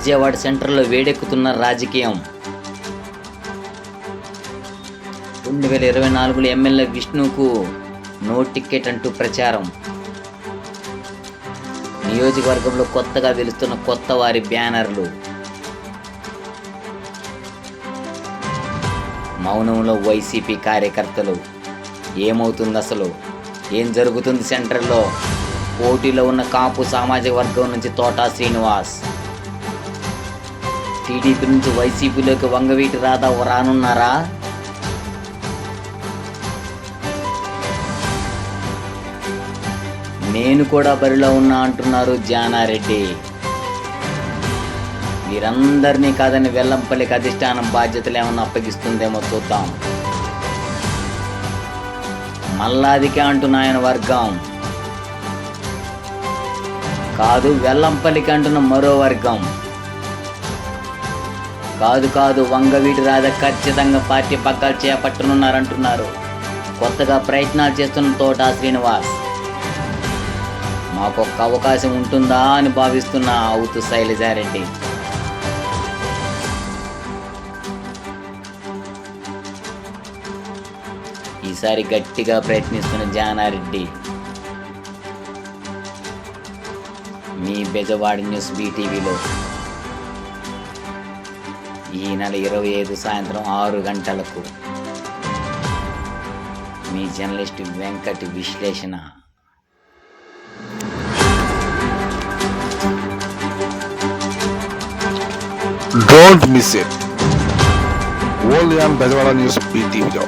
విజయవాడ సెంటర్లో వేడెక్కుతున్న రాజకీయం. రెండు వేల ఇరవై నాలుగులో ఎమ్మెల్యే విష్ణుకు నో టికెట్ అంటూ ప్రచారం. నియోజకవర్గంలో కొత్తగా వెలుస్తున్న కొత్త వారి బ్యానర్లు. మౌనంలో వైసీపీ కార్యకర్తలు. ఏమవుతుంది అసలు ఏం జరుగుతుంది సెంటర్లో? పోటీలో ఉన్న కాపు సామాజిక వర్గం నుంచి తోటా శ్రీనివాస్. టీడీపీ నుంచి వైసీపీలోకి వంగవీటి రాధా రానున్నారా? నేను కూడా బరిలో ఉన్నా అంటున్నారు జానారెడ్డి. వీరందరినీ కాదని వెల్లంపల్లికి అధిష్టానం బాధ్యతలు ఏమన్నా అప్పగిస్తుందేమో చూద్దాం. మల్లాదికే అంటున్న ఆయన వర్గం. కాదు వెల్లంపల్లికి అంటున్న మరో వర్గం. కాదు కాదు వంగవీటి రాధ ఖచ్చితంగా పార్టీ పక్కలు చేపట్టనున్నారంటున్నారు. కొత్తగా ప్రయత్నాలు చేస్తున్న తోట శ్రీనివాస్. మాకొక్క అవకాశం ఉంటుందా అని భావిస్తున్న అవుతు శైలజారెడ్డి. ఈసారి గట్టిగా ప్రయత్నిస్తున్న జానారెడ్డి. మీ బెజవాడ న్యూస్ బీటీవీలో. ఈ నెల ఇరవై ఐదు సాయంత్రం ఆరు గంటలకు మీ జర్నలిస్ట్ వెంకట్ విశ్లేషణ. Don't miss it old on Bezawada news బీటీవీలో